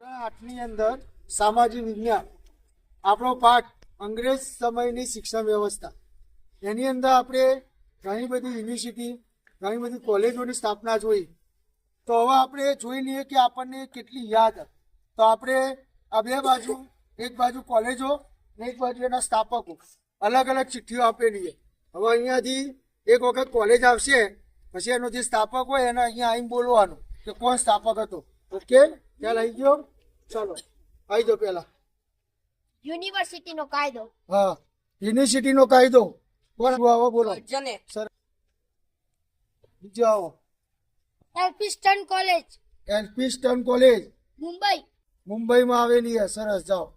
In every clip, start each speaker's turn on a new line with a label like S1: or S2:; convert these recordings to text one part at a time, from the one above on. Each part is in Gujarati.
S1: આઠની અંદર સામાજિક વિજ્ઞાન. આપણો પાઠ અંગ્રેજ સમયની શિક્ષણ વ્યવસ્થા. એની અંદર આપણે ઘણી બધી યુનિવર્સિટી ઘણી બધી કોલેજોની સ્થાપના જોઈ. તો હવે આપણે જોઈ લઈએ કે આપણને કેટલી યાદ તો આપણે આ બે બાજુ, એક બાજુ કોલેજો ને એક બાજુ એના સ્થાપકો. અલગ અલગ ચિઠ્ઠીઓ આપેલી હવે અહીંયાથી એક વખત કોલેજ આવશે, પછી એનો જે સ્થાપક હોય એને અહીંયા આવીને બોલવાનું કે કોણ સ્થાપક હતો. ઓકે? ખ્યાલ આવી ગયો? ચાલો. આવી જાઓ પહેલા.
S2: યુનિવર્સિટીનો કાયદો.
S1: હા. યુનિવર્સિટીનો કાયદો. બોલો આવો બોલો.
S2: જને.
S1: સર. બીજો આવો.
S2: Elphinstone college.
S1: Elphinstone college.
S2: Mumbai.
S1: મુંબઈમાં આવેલી છે. સરસ જાઓ.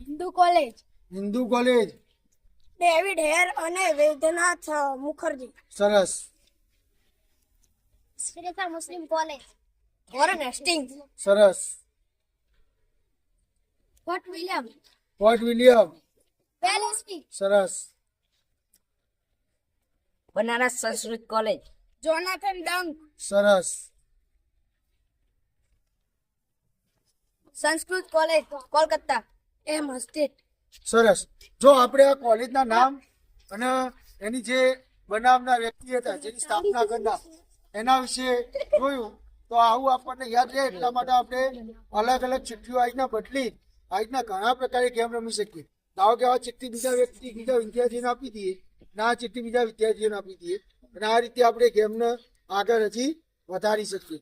S2: Hindu college.
S1: Hindu college.
S2: David Hare અને વૈદ્યનાથ મુખર્જી.
S1: સરસ.
S2: Shrilekha Muslim college Warren Hastings
S1: સરસ
S2: ફોર્ટ વિલિયમ
S1: ફોર્ટ વિલિયમ
S2: પેલેસ્ટી
S1: સરસ
S3: Banaras Sanskrit college
S2: Jonathan Duncan
S1: સરસ
S2: સંસ્કૃત કોલેજ કોલકાતા એમ મસ્જિદ
S1: સરસ જો આપણે આ કોલેજના નામ અને એની જે બનાવનાર વ્યક્તિ હતા જેની સ્થાપના કરનાર એના વિશે જોયું, તો આવું આપણને યાદ રહે એટલા માટે આપણે અલગ અલગ ચિઠ્ઠીઓ આ રીતના બદલી આ રીતના ઘણા પ્રકારે ગેમ રમી શકીએ. ધારો કે આ ચિઠ્ઠી બીજા વ્યક્તિ બીજા વિદ્યાર્થીને આપી દઈએ, ના ચિઠ્ઠી બીજા વિદ્યાર્થીઓને આપી દઈએ, અને આ રીતે આપણે ગેમને આગળ હજી વધારી શકીએ.